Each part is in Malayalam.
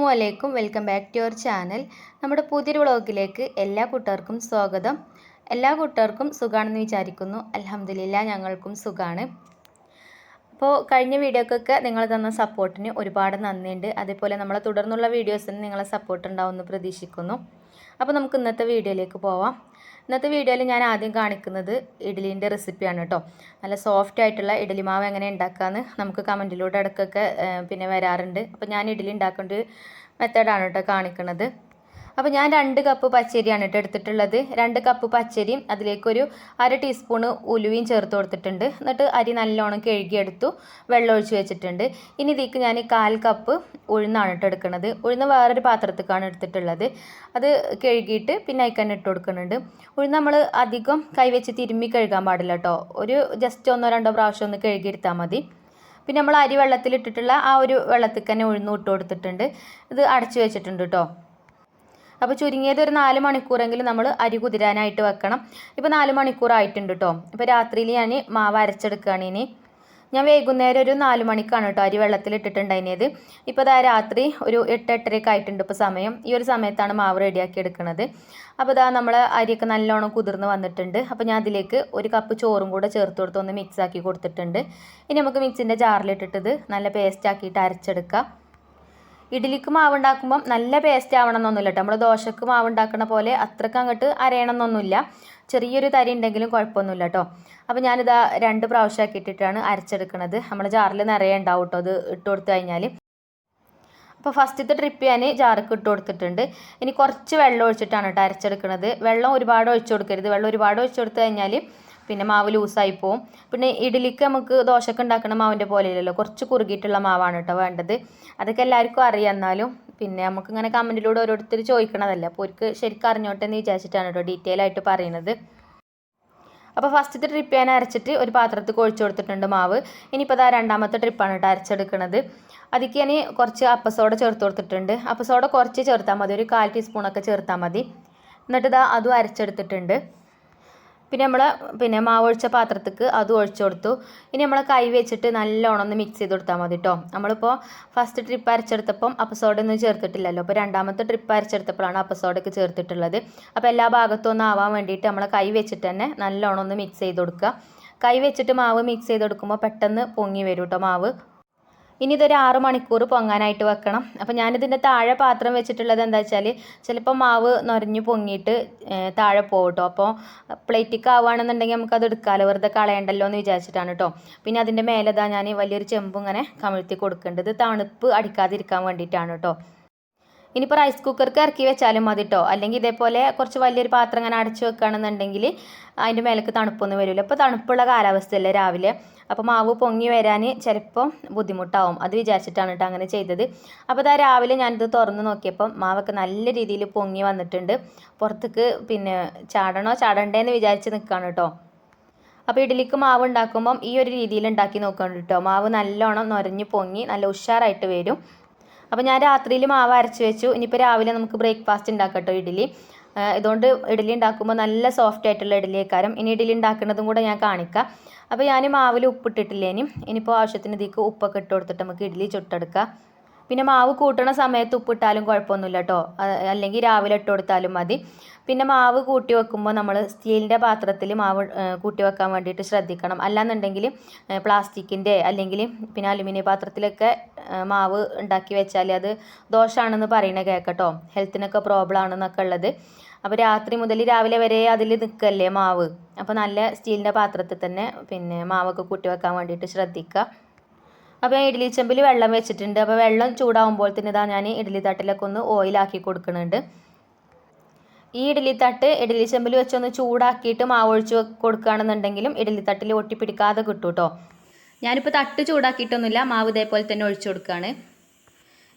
അസ്സലാമു അലൈക്കും. Welcome back to your channel. നമ്മുടെ പുതിയൊരു വ്ളോഗിലേക്ക് എല്ലാ കൂട്ടുകാർക്കും സ്വാഗതം. എല്ലാ കൂട്ടുകാർക്കും സുഖാണെന്ന് വിചാരിക്കുന്നു. അലഹമില്ല ഞങ്ങൾക്കും സുഖമാണ് അപ്പോൾ കഴിഞ്ഞ വീഡിയോക്കൊക്കെ നിങ്ങൾ തന്ന സപ്പോർട്ടിന് ഒരുപാട് നന്ദിയുണ്ട്. അതേപോലെ നമ്മളെ തുടർന്നുള്ള വീഡിയോസിന് നിങ്ങളെ സപ്പോർട്ട് ഉണ്ടാവുമെന്ന് പ്രതീക്ഷിക്കുന്നു. അപ്പോൾ നമുക്ക് ഇന്നത്തെ വീഡിയോയിലേക്ക് പോവാം. ഇന്നത്തെ വീഡിയോയിൽ ഞാൻ ആദ്യം കാണിക്കുന്നത് ഇഡ്ഡലീന്റെ റെസിപ്പിയാണ് കേട്ടോ. നല്ല സോഫ്റ്റ് ആയിട്ടുള്ള ഇഡ്ഡലി മാവ് എങ്ങനെ ഉണ്ടാക്കാമെന്ന് നമുക്ക് കമന്റിലൂടെ ഇടയ്ക്കൊക്കെ പിന്നെ വരാറുണ്ട്. അപ്പോൾ ഞാൻ ഇഡ്ഡലി ഉണ്ടാക്കേണ്ട ഒരു മെത്തേഡാണ് കേട്ടോ കാണിക്കുന്നത് അപ്പോൾ ഞാൻ രണ്ട് കപ്പ് പച്ചരിയാണ് കേട്ടോ എടുത്തിട്ടുള്ളത്. രണ്ട് കപ്പ് പച്ചരിയും അതിലേക്കൊരു അര ടീസ്പൂണ് ഉലുവയും ചേർത്ത് കൊടുത്തിട്ടുണ്ട്. എന്നിട്ട് അരി നല്ലോണം കഴുകിയെടുത്തു. വെള്ളം ഒഴിച്ച് വെച്ചിട്ടുണ്ട്. ഇനി ഇതിലേക്ക് ഞാൻ കാൽ കപ്പ് ഉഴുന്നാണ് കേട്ടോ എടുക്കുന്നത്. ഉഴുന്ന് വേറൊരു പാത്രത്തേക്കാണ് എടുത്തിട്ടുള്ളത്. അത് കഴുകിയിട്ട് പിന്നെ അതിൽ തന്നെ ഇട്ട് കൊടുക്കുന്നുണ്ട്. ഉഴുന്ന് നമ്മൾ അധികം കൈവച്ച് തിരുമ്മി കഴുകാൻ പാടില്ല കേട്ടോ ഒരു ജസ്റ്റ് ഒന്നോ രണ്ടോ പ്രാവശ്യം ഒന്ന് കഴുകിയെടുത്താൽ മതി. പിന്നെ നമ്മൾ അരി വെള്ളത്തിലിട്ടിട്ടുള്ള ആ ഒരു വെള്ളത്തിൽ തന്നെ ഉഴുന്ന് ഇട്ട് കൊടുത്തിട്ടുണ്ട്. ഇത് അടച്ചു വെച്ചിട്ടുണ്ട് കേട്ടോ അപ്പോൾ ചുരുങ്ങിയത് ഒരു നാല് മണിക്കൂറെങ്കിലും നമ്മൾ അരി കുതിരാനായിട്ട് വെക്കണം. ഇപ്പോൾ നാല് മണിക്കൂർ ആയിട്ടുണ്ട് കേട്ടോ ഇപ്പോൾ രാത്രിയിൽ ഞാൻ മാവ് അരച്ചെടുക്കുകയാണ് ഇനി. ഞാൻ വൈകുന്നേരം ഒരു നാല് മണിക്കാണ് കേട്ടോ അരി വെള്ളത്തിലിട്ടിട്ടുണ്ടായിരുന്നത് ഇപ്പോൾ ഇതാ രാത്രി ഒരു എട്ട് എട്ടരയൊക്കെ ആയിട്ടുണ്ട് ഇപ്പോൾ സമയം. ഈ ഒരു സമയത്താണ് മാവ് റെഡിയാക്കി എടുക്കുന്നത് അപ്പോൾ ഇതാ നമ്മൾ അരിയൊക്കെ നല്ലോണം കുതിർന്ന് വന്നിട്ടുണ്ട്. അപ്പോൾ ഞാൻ അതിലേക്ക് ഒരു കപ്പ് ചോറും കൂടെ ചേർത്ത് കൊടുത്ത് ഒന്ന് മിക്സ് ആക്കി കൊടുത്തിട്ടുണ്ട്. ഇനി നമുക്ക് മിക്സിന്റെ ജാറിലിട്ടിട്ടത് നല്ല പേസ്റ്റ് ആക്കിയിട്ട് അരച്ചെടുക്കാം. ഇഡ്ഡലിക്ക് മാവ് ഉണ്ടാക്കുമ്പം നല്ല പേസ്റ്റ് ആവണം എന്നൊന്നുമില്ല കേട്ടോ നമ്മൾ ദോശക്ക് മാവ് ഉണ്ടാക്കണ പോലെ അത്രയ്ക്ക് അങ്ങോട്ട് അരയണം എന്നൊന്നുമില്ല ചെറിയൊരു തരി ഉണ്ടെങ്കിലും കുഴപ്പമൊന്നുമില്ല കേട്ടോ അപ്പോൾ ഞാനിതാ രണ്ട് പ്രാവശ്യമാക്കി ഇട്ടിട്ടാണ് അരച്ചെടുക്കുന്നത് നമ്മൾ ജാറിൽ നിറയെ ഉണ്ടാവും കേട്ടോ അത് ഇട്ട് കൊടുത്തു കഴിഞ്ഞാൽ അപ്പോൾ ഫസ്റ്റത്തെ ട്രിപ്പ് ഞാൻ ജാർക്ക് ഇട്ട് കൊടുത്തിട്ടുണ്ട്. ഇനി കുറച്ച് വെള്ളം ഒഴിച്ചിട്ടാണ് കേട്ടോ അരച്ചെടുക്കുന്നത് വെള്ളം ഒരുപാട് ഒഴിച്ചു കൊടുക്കരുത്. വെള്ളം ഒരുപാട് ഒഴിച്ചു കൊടുത്തു കഴിഞ്ഞാൽ പിന്നെ മാവ് ലൂസായി പോവും. പിന്നെ ഇഡ്ഡലിക്ക് നമുക്ക് ദോശക്ക് ഉണ്ടാക്കുന്ന മാവിന്റെ പോലെയല്ലല്ലോ കുറച്ച് കുറുകിയിട്ടുള്ള മാവാണ് കേട്ടോ വേണ്ടത്. അതൊക്കെ എല്ലാവർക്കും അറിയാം എന്നാലും പിന്നെ നമുക്ക് ഇങ്ങനെ കമന്റിലൂടെ ഓരോരുത്തർ ചോദിക്കണതല്ല. അപ്പോൾ അവർക്ക് ശരിക്കും അറിഞ്ഞോട്ടെ എന്ന് വിചാരിച്ചിട്ടാണ് കേട്ടോ ഡീറ്റെയിൽ ആയിട്ട് പറയുന്നത്. അപ്പോൾ ഫസ്റ്റത്തെ ട്രിപ്പ് ഞാൻ അരച്ചിട്ട് ഒരു പാത്രത്തിൽ കുഴിച്ചു കൊടുത്തിട്ടുണ്ട് മാവ്. ഇനിയിപ്പോൾ അതാ രണ്ടാമത്തെ ട്രിപ്പാണ് കേട്ടോ അരച്ചെടുക്കുന്നത് അതിക്ക് ഞാൻ കുറച്ച് അപ്പസോഡ ചേർത്ത് കൊടുത്തിട്ടുണ്ട്. അപ്പസോഡ കുറച്ച് ചേർത്താൽ മതി. ഒരു കാൽ ടീസ്പൂണൊക്കെ ചേർത്താൽ മതി. എന്നിട്ട് ഇതാ അതും അരച്ചെടുത്തിട്ടുണ്ട്. പിന്നെ നമ്മൾ പിന്നെ മാവ് ഒഴിച്ച പാത്രത്തേക്ക് അതും ഒഴിച്ചു കൊടുത്തു. ഇനി നമ്മൾ കൈ വെച്ചിട്ട് നല്ലോണം ഒന്ന് മിക്സ് ചെയ്ത് കൊടുത്താൽ മതി കേട്ടോ നമ്മളിപ്പോൾ ഫസ്റ്റ് ട്രിപ്പ് അരച്ചെടുത്തപ്പം അപ്പസോഡൊന്നും ചേർത്തിട്ടില്ലല്ലോ. അപ്പോൾ രണ്ടാമത്തെ ട്രിപ്പ് അരച്ചെടുത്തപ്പോഴാണ് അപ്പസോഡൊക്കെ ചേർത്തിട്ടുള്ളത്. അപ്പോൾ എല്ലാ ഭാഗത്തും ഒന്ന് ആവാൻ വേണ്ടിയിട്ട് നമ്മൾ കൈ വെച്ചിട്ട് തന്നെ നല്ലോണം ഒന്ന് മിക്സ് ചെയ്ത് കൊടുക്കുക കൈ വെച്ചിട്ട് മാവ് മിക്സ് ചെയ്ത് കൊടുക്കുമ്പോൾ പെട്ടെന്ന് പൊങ്ങി വരും കേട്ടോ മാവ്. ഇനി ഇതൊരു ആറ് മണിക്കൂർ പൊങ്ങാനായിട്ട് വെക്കണം. അപ്പോൾ ഞാനിതിന്റെ താഴെ പാത്രം വെച്ചിട്ടുള്ളത് എന്താ വെച്ചാൽ ചിലപ്പോൾ മാവ് നൊരഞ്ഞു പൊങ്ങിയിട്ട് താഴെ പോകും കേട്ടോ അപ്പോൾ പ്ലേറ്റിക്ക് ആവുകയാണെന്നുണ്ടെങ്കിൽ നമുക്കത് എടുക്കാമല്ലോ വെറുതെ കളയണ്ടല്ലോ എന്ന് വിചാരിച്ചിട്ടാണ് കേട്ടോ പിന്നെ അതിന്റെ മേലെതാ ഞാൻ വലിയൊരു ചെമ്പ് ഇങ്ങനെ കമിഴ്ത്തി കൊടുക്കേണ്ടത്. തണുപ്പ് അടിക്കാതിരിക്കാൻ വേണ്ടിയിട്ടാണ് കേട്ടോ ഇനിയിപ്പോൾ റൈസ് കുക്കർക്ക് ഇറക്കി വെച്ചാലും മതി കേട്ടോ അല്ലെങ്കിൽ ഇതേപോലെ കുറച്ച് വലിയൊരു പാത്രം ഇങ്ങനെ അടച്ചു വെക്കുകയാണെന്നുണ്ടെങ്കിൽ അതിന്റെ മേലേക്ക് തണുപ്പൊന്നും വരില്ല അപ്പോൾ തണുപ്പുള്ള കാലാവസ്ഥയല്ലേ രാവിലെ. അപ്പോൾ മാവ് പൊങ്ങി വരാൻ ചിലപ്പോൾ ബുദ്ധിമുട്ടാവും. അത് വിചാരിച്ചിട്ടാണ് കേട്ടോ അങ്ങനെ ചെയ്തത്. അപ്പോൾ ഇതാ രാവിലെ ഞാനിത് തുറന്ന് നോക്കിയപ്പം മാവൊക്കെ നല്ല രീതിയിൽ പൊങ്ങി വന്നിട്ടുണ്ട്. പുറത്തേക്ക് പിന്നെ ചാടണോ ചാടണ്ടേന്ന് വിചാരിച്ച് നിൽക്കുകയാണ് കേട്ടോ അപ്പോൾ ഇഡ്ഡലിക്ക് മാവ് ഉണ്ടാക്കുമ്പം ഈ ഒരു രീതിയിൽ ഉണ്ടാക്കി നോക്കണം കേട്ടോ മാവ് നല്ലോണം നൊരഞ്ഞ് പൊങ്ങി നല്ല ഉഷാറായിട്ട് വരും. അപ്പോൾ ഞാൻ രാത്രിയിൽ മാവ് അരച്ച് വെച്ചു. ഇനിയിപ്പോൾ രാവിലെ നമുക്ക് ബ്രേക്ക്ഫാസ്റ്റ് ഉണ്ടാക്കട്ടോ ഇഡ്ഡലി. ആ, ഇതുകൊണ്ട് ഇഡ്ഡലി ഉണ്ടാക്കുമ്പോൾ നല്ല സോഫ്റ്റ് ആയിട്ടുള്ള ഇഡ്ഡലി ആക്കാരം ഇനി ഇഡ്ഡലി ഉണ്ടാക്കുന്നതും കൂടെ ഞാൻ കാണിക്കാം. അപ്പോൾ ഞാൻ മാവിൽ ഉപ്പിട്ടിട്ടില്ലേനും. ഇനിയിപ്പോൾ ആവശ്യത്തിന് ഇതിലേക്ക് ഉപ്പൊക്കെ ഇട്ട് കൊടുത്തിട്ട് നമുക്ക് ഇഡ്ഡലി ചുട്ടെടുക്കാം. പിന്നെ മാവ് കൂട്ടണ സമയത്ത് ഉപ്പിട്ടാലും കുഴപ്പമൊന്നുമില്ല കേട്ടോ. അല്ലെങ്കിൽ രാവിലെ ഇട്ട് കൊടുത്താലും മതി. പിന്നെ മാവ് കൂട്ടി വെക്കുമ്പോൾ നമ്മൾ സ്റ്റീലിന്റെ പാത്രത്തിൽ മാവ് കൂട്ടി വെക്കാൻ വേണ്ടിയിട്ട് ശ്രദ്ധിക്കണം. അല്ലാന്നുണ്ടെങ്കിൽ പ്ലാസ്റ്റിക്കിന്റെ അല്ലെങ്കിൽ പിന്നെ അലുമിനിയം പാത്രത്തിലൊക്കെ മാവ് ഉണ്ടാക്കി വെച്ചാൽ അത് ദോഷമാണെന്ന് പറയണ കേൾക്കട്ടോ. ഹെൽത്തിനൊക്കെ പ്രോബ്ലം ആണെന്നൊക്കെ ഉള്ളത്. അപ്പോൾ രാത്രി മുതൽ രാവിലെ വരെ അതിൽ നിൽക്കല്ലേ മാവ്. അപ്പോൾ നല്ല സ്റ്റീലിന്റെ പാത്രത്തിൽ തന്നെ പിന്നെ മാവൊക്കെ കൂട്ടി വെക്കാൻ വേണ്ടിയിട്ട് ശ്രദ്ധിക്കുക. അപ്പോൾ ഞാൻ ഇഡ്ഡലി ചെമ്പിൽ വെള്ളം വെച്ചിട്ടുണ്ട്. അപ്പോൾ വെള്ളം ചൂടാവുമ്പോൾ തന്നെ ഇതാ ഞാൻ ഇഡ്ഡലി തട്ടിലൊക്കെ ഒന്ന് ഓയിലാക്കി കൊടുക്കുന്നുണ്ട്. ഈ ഇഡ്ഡലി തട്ട് ഇഡ്ഡലി ചെമ്പിൽ വെച്ചൊന്ന് ചൂടാക്കിയിട്ട് മാവൊഴിച്ച് കൊടുക്കുകയാണെന്നുണ്ടെങ്കിലും ഇഡ്ഡലി തട്ടിൽ ഒട്ടിപ്പിടിക്കാതെ കിട്ടും കേട്ടോ ഞാനിപ്പോൾ തട്ട് ചൂടാക്കിയിട്ടൊന്നുമില്ല മാവ് ഇതേപോലെ തന്നെ ഒഴിച്ചു കൊടുക്കുകയാണ്.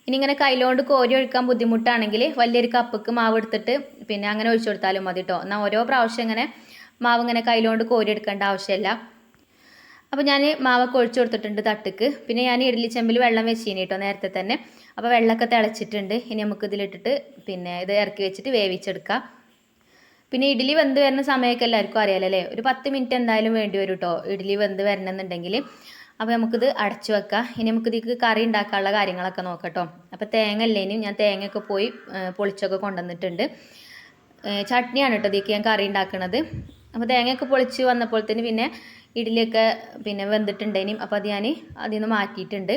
ഇനി ഇങ്ങനെ കയ്യിലോണ്ട് കോരി ഒഴിക്കാൻ ബുദ്ധിമുട്ടാണെങ്കിൽ വലിയൊരു കപ്പക്ക് മാവ് എടുത്തിട്ട് പിന്നെ അങ്ങനെ ഒഴിച്ചു കൊടുത്താലും മതി കേട്ടോ എന്നാൽ ഓരോ പ്രാവശ്യം ഇങ്ങനെ മാവ് ഇങ്ങനെ കയ്യിലോണ്ട് കോരി എടുക്കേണ്ട ആവശ്യമില്ല. അപ്പോൾ ഞാൻ മാവൊക്കെ ഒഴിച്ചു കൊടുത്തിട്ടുണ്ട് തട്ടുക്ക്. പിന്നെ ഞാൻ ഇഡ്ഡലി ചെമ്പിൽ വെള്ളം വെച്ചിനി കേട്ടോ നേരത്തെ തന്നെ. അപ്പോൾ വെള്ളമൊക്കെ തിളച്ചിട്ടുണ്ട്. ഇനി നമുക്ക് ഇതിലിട്ടിട്ട് പിന്നെ ഇത് ഇറക്കി വെച്ചിട്ട് വേവിച്ചെടുക്കാം. പിന്നെ ഇഡ്ഡലി വെന്ത് വരുന്ന സമയമൊക്കെ എല്ലാവർക്കും അറിയാലോ അല്ലേ? ഒരു പത്ത് മിനിറ്റ് എന്തായാലും വേണ്ടി വരും കേട്ടോ ഇഡ്ഡലി വെന്ത് വരണമെന്നുണ്ടെങ്കിൽ അപ്പോൾ നമുക്കിത് അടച്ചു വെക്കാം. ഇനി നമുക്ക് കറി ഉണ്ടാക്കാനുള്ള കാര്യങ്ങളൊക്കെ നോക്കട്ടോ അപ്പോൾ തേങ്ങ അല്ലേനും ഞാൻ തേങ്ങയൊക്കെ പോയി പൊളിച്ചൊക്കെ കൊണ്ടുവന്നിട്ടുണ്ട്. ചട്നിയാണ് കേട്ടോ ഇതിക്ക് ഞാൻ കറി ഉണ്ടാക്കുന്നത് അപ്പോൾ തേങ്ങയൊക്കെ പൊളിച്ച് വന്നപ്പോൾ തന്നെ പിന്നെ ഇഡ്ഡലിയൊക്കെ പിന്നെ വെന്തിട്ടുണ്ടേനും അപ്പോൾ അത് ഞാൻ അതിൽ നിന്ന് മാറ്റിയിട്ടുണ്ട്.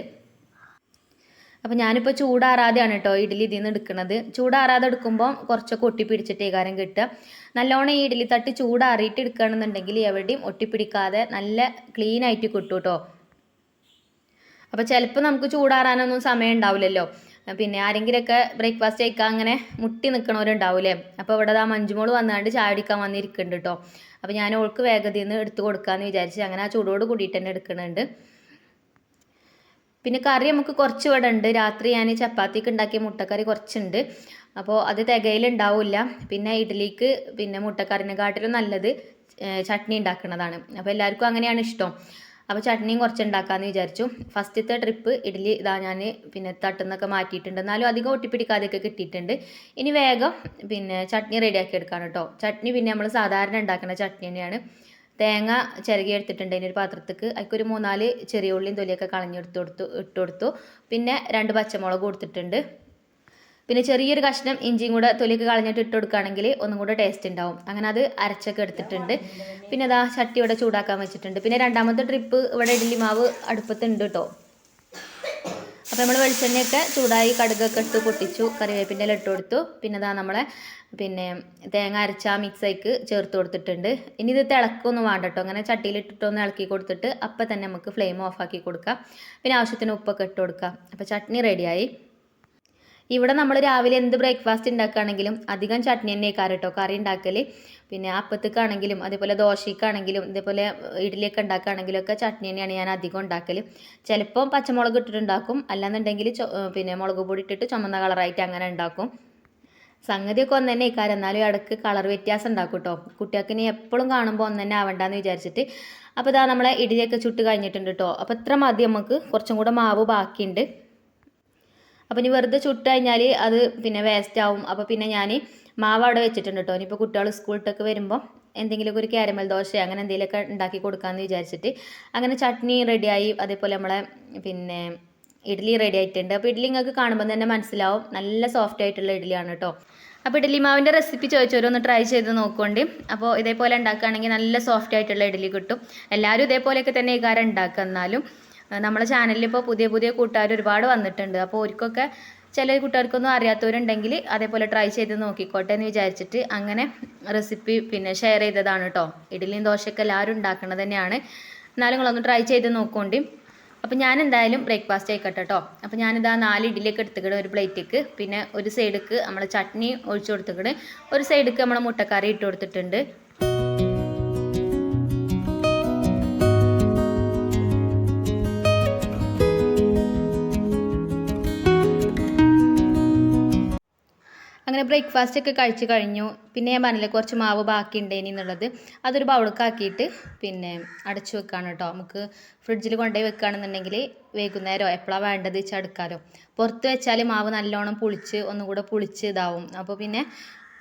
അപ്പോൾ ഞാനിപ്പോൾ ചൂടാറാതെയാണ് കേട്ടോ ഇഡ്ഡലി ഇതിൽ നിന്ന് എടുക്കുന്നത് ചൂടാറാതെ എടുക്കുമ്പോൾ കുറച്ചൊക്കെ ഒട്ടിപ്പിടിച്ചിട്ടേ കാരം കിട്ടുക. നല്ലോണം ഈ ഇഡ്ഡലി തട്ടി ചൂടാറിയിട്ട് എടുക്കുകയാണെന്നുണ്ടെങ്കിൽ എവിടെയും ഒട്ടിപ്പിടിക്കാതെ നല്ല ക്ലീൻ ആയിട്ട് കിട്ടും കേട്ടോ അപ്പോൾ ചിലപ്പോൾ നമുക്ക് ചൂടാറാനൊന്നും സമയം ഉണ്ടാവില്ലല്ലോ. പിന്നെ ആരെങ്കിലുമൊക്കെ ബ്രേക്ക്ഫാസ്റ്റ് കഴിക്കാൻ അങ്ങനെ മുട്ടി നിൽക്കണവരുണ്ടാവില്ലേ അപ്പോൾ ഇവിടെ ആ മഞ്ജുമോൾ വന്നാണ്ട് ചായ അടിക്കാൻ വന്നിരിക്കുന്നുണ്ട് കേട്ടോ അപ്പോൾ ഞാൻ ഓൾക്ക് വേഗതയിൽ നിന്ന് എടുത്ത് കൊടുക്കാമെന്ന് വിചാരിച്ച് അങ്ങനെ ആ ചൂടോട് കൂടിയിട്ട് തന്നെ എടുക്കുന്നുണ്ട് പിന്നെ കറി നമുക്ക് കുറച്ച് ഇവിടെ ഉണ്ട്. രാത്രി ഞാൻ ചപ്പാത്തിക്ക് ഉണ്ടാക്കിയ മുട്ടക്കറി കുറച്ചുണ്ട്. അപ്പോൾ അത് തികയിലുണ്ടാവില്ല പിന്നെ ഇഡ്ഡലിക്ക് പിന്നെ മുട്ടക്കറിനെക്കാട്ടിലും നല്ലത് ചട്നി ഉണ്ടാക്കുന്നതാണ്. അപ്പോൾ എല്ലാവർക്കും അങ്ങനെയാണ് ഇഷ്ടം. അപ്പോൾ ചട്നിയും കുറച്ച് ഉണ്ടാക്കാമെന്ന് വിചാരിച്ചു. ഫസ്റ്റത്തെ ട്രിപ്പ് ഇഡ്ഡലി ഇതാ ഞാൻ പിന്നെ തട്ടുന്നൊക്കെ മാറ്റിയിട്ടുണ്ട്. എന്നാലും അധികം ഒട്ടിപ്പിടിക്കാതെയൊക്കെ കിട്ടിയിട്ടുണ്ട്. ഇനി വേഗം പിന്നെ ചട്നി റെഡിയാക്കി എടുക്കാണ് കേട്ടോ. ചട്നി പിന്നെ നമ്മൾ സാധാരണ ഉണ്ടാക്കുന്ന ചട്നി തന്നെയാണ്. തേങ്ങ ചിരകി എടുത്തിട്ടുണ്ട് അതിനൊരു പാത്രത്തേക്ക്. അതിക്കൊരു മൂന്നാൽ ചെറിയ ഉള്ളിയും തൊലിയൊക്കെ കളഞ്ഞെടുത്ത് കൊടുത്തു ഇട്ട് കൊടുത്തു. പിന്നെ രണ്ട് പച്ചമുളക് കൊടുത്തിട്ടുണ്ട്. പിന്നെ ചെറിയൊരു കഷ്ണം ഇഞ്ചിയും കൂടെ തൊലിയൊക്കെ കളഞ്ഞിട്ട് ഇട്ട് കൊടുക്കുകയാണെങ്കിൽ ഒന്നും കൂടെ ടേസ്റ്റ് ഉണ്ടാവും. അങ്ങനെ അത് അരച്ചൊക്കെ എടുത്തിട്ടുണ്ട്. പിന്നെ അതാ ചട്ടി ഇവിടെ ചൂടാക്കാൻ വെച്ചിട്ടുണ്ട്. പിന്നെ രണ്ടാമത്തെ ട്രിപ്പ് ഇവിടെ ഇഡ്ഡലി മാവ് അടുപ്പത്തുണ്ട് കേട്ടോ. അപ്പോൾ നമ്മൾ വെളിച്ചെണ്ണയൊക്കെ ചൂടായി കടുകൊക്കെ ഇട്ട് പൊട്ടിച്ചു കറിവേപ്പിന്റെ ഇട്ട് കൊടുത്തു. പിന്നെ അതാ നമ്മളെ പിന്നെ തേങ്ങ അരച്ച മിക്സായിക്ക് ചേർത്ത് കൊടുത്തിട്ടുണ്ട്. ഇനി ഇത് തിളക്കൊന്നും വേണ്ട കേട്ടോ. അങ്ങനെ ചട്ടിയിലിട്ടിട്ടൊന്ന് ഇളക്കി കൊടുത്തിട്ട് അപ്പം തന്നെ നമുക്ക് ഫ്ലെയിം ഓഫാക്കി കൊടുക്കാം. പിന്നെ ആവശ്യത്തിന് ഉപ്പൊക്കെ ഇട്ട് കൊടുക്കാം. അപ്പോൾ ചട്നി റെഡിയായി ഇവിടെ നമ്മൾ രാവിലെ എന്ത് ബ്രേക്ക്ഫാസ്റ്റ് ഉണ്ടാക്കുകയാണെങ്കിലും അധികം ചട്നി തന്നെ കേട്ടോ കറി ഉണ്ടാക്കൽ പിന്നെ അപ്പത്തേക്കാണെങ്കിലും അതേപോലെ ദോശയ്ക്കാണെങ്കിലും ഇതേപോലെ ഇഡ്ഡലിയൊക്കെ ഉണ്ടാക്കുകയാണെങ്കിലും ഒക്കെ ചട്നി തന്നെയാണ് ഞാൻ അധികം ഉണ്ടാക്കൽ ചിലപ്പോൾ പച്ചമുളക് ഇട്ടിട്ടുണ്ടാക്കും. അല്ലാന്നുണ്ടെങ്കിൽ പിന്നെ മുളക് പൊടി ഇട്ടിട്ട് ചുമന്ന കളറായിട്ട് അങ്ങനെ ഉണ്ടാക്കും. സംഗതിയൊക്കെ ഒന്ന് തന്നെ ഇക്കാരം എന്നാലും ഇടയ്ക്ക് കളർ വ്യത്യാസം ഉണ്ടാക്കും കേട്ടോ കുട്ടികൾക്ക് ഇനി എപ്പോഴും കാണുമ്പോൾ ഒന്ന് തന്നെ ആവണ്ടെന്ന് വിചാരിച്ചിട്ട്. അപ്പോൾ ഇതാ നമ്മളെ ഇഡ്ഡലിയൊക്കെ ചുട്ട് കഴിഞ്ഞിട്ടുണ്ട് കേട്ടോ അപ്പോൾ ഇത്ര മതി നമുക്ക് കുറച്ചും കൂടെ മാവ് ബാക്കിയുണ്ട്. അപ്പോൾ ഇനി വെറുതെ ചുട്ട് കഴിഞ്ഞാൽ അത് പിന്നെ വേസ്റ്റ് ആവും. അപ്പോൾ പിന്നെ ഞാൻ മാവ് അവിടെ വെച്ചിട്ടുണ്ട് കേട്ടോ ഇനിയിപ്പോൾ കുട്ടികൾ സ്കൂളിട്ടൊക്കെ വരുമ്പോൾ എന്തെങ്കിലുമൊക്കെ ഒരു കാരമൽ ദോശ അങ്ങനെ എന്തെങ്കിലുമൊക്കെ ഉണ്ടാക്കി കൊടുക്കാമെന്ന് വിചാരിച്ചിട്ട് അങ്ങനെ ചട്നി റെഡിയായി അതേപോലെ നമ്മളെ പിന്നെ ഇഡ്ഡലി റെഡി ആയിട്ടുണ്ട്. അപ്പോൾ ഇഡ്ഡലി നിങ്ങൾക്ക് കാണുമ്പോൾ തന്നെ മനസ്സിലാവും. നല്ല സോഫ്റ്റ് ആയിട്ടുള്ള ഇഡ്ഡലിയാണ് കേട്ടോ അപ്പോൾ ഇഡ്ഡലി മാവിന്റെ റെസിപ്പി ചോദിച്ചവരൊന്ന് ട്രൈ ചെയ്ത് നോക്കുകൊണ്ട് അപ്പോൾ ഇതേപോലെ ഉണ്ടാക്കുകയാണെങ്കിൽ നല്ല സോഫ്റ്റ് ആയിട്ടുള്ള ഇഡ്ഡലി കിട്ടും. എല്ലാവരും ഇതേപോലെയൊക്കെ തന്നെ ഈ കാരം ഉണ്ടാക്കുക എന്നാലും നമ്മളെ ചാനലിൽ ഇപ്പോൾ പുതിയ പുതിയ കൂട്ടുകാർ ഒരുപാട് വന്നിട്ടുണ്ട്. അപ്പോൾ അവർക്കൊക്കെ ചില കൂട്ടുകാർക്കൊന്നും അറിയാത്തവരുണ്ടെങ്കിൽ അതേപോലെ ട്രൈ ചെയ്ത് നോക്കിക്കോട്ടെ എന്ന് വിചാരിച്ചിട്ട് അങ്ങനെ റെസിപ്പി പിന്നെ ഷെയർ ചെയ്തതാണ് കേട്ടോ ഇഡ്ഡലിയും ദോശയൊക്കെ എല്ലാവരും ഉണ്ടാക്കുന്നത് തന്നെയാണ്. എന്നാലും നിങ്ങളൊന്ന് ട്രൈ ചെയ്ത് നോക്കോണ്ടി. അപ്പോൾ ഞാൻ എന്തായാലും ബ്രേക്ക്ഫാസ്റ്റ് ആയിക്കോട്ടെ കേട്ടോ അപ്പോൾ ഞാനിതാ നാല് ഇഡ്ഡലിയൊക്കെ എടുത്തുകിടും ഒരു പ്ലേറ്റിക്ക് പിന്നെ ഒരു സൈഡിക്ക് നമ്മൾ ചട്നി ഒഴിച്ചു കൊടുത്തുകിട് ഒരു സൈഡിക്ക് നമ്മൾ മുട്ടക്കറി ഇട്ട് കൊടുത്തിട്ടുണ്ട്. അങ്ങനെ ബ്രേക്ക്ഫാസ്റ്റ് ഒക്കെ കഴിച്ച് കഴിഞ്ഞു. പിന്നെ ഞാൻ പറഞ്ഞില്ലേ കുറച്ച് മാവ് ബാക്കി ഉണ്ടേനി എന്നുള്ളത്. അതൊരു ബൗൾക്കാക്കിയിട്ട് പിന്നെ അടച്ചു വെക്കാണ് കേട്ടോ. നമുക്ക് ഫ്രിഡ്ജിൽ കൊണ്ടുപോയി വെക്കുകയാണെന്നുണ്ടെങ്കിൽ വൈകുന്നേരം എപ്പോഴാണ് വേണ്ടത് വെച്ചാൽ എടുക്കാമല്ലോ പുറത്ത് വെച്ചാൽ മാവ് നല്ലോണം പുളിച്ച് ഒന്നും കൂടെ പുളിച്ച് ഇതാവും. അപ്പോൾ പിന്നെ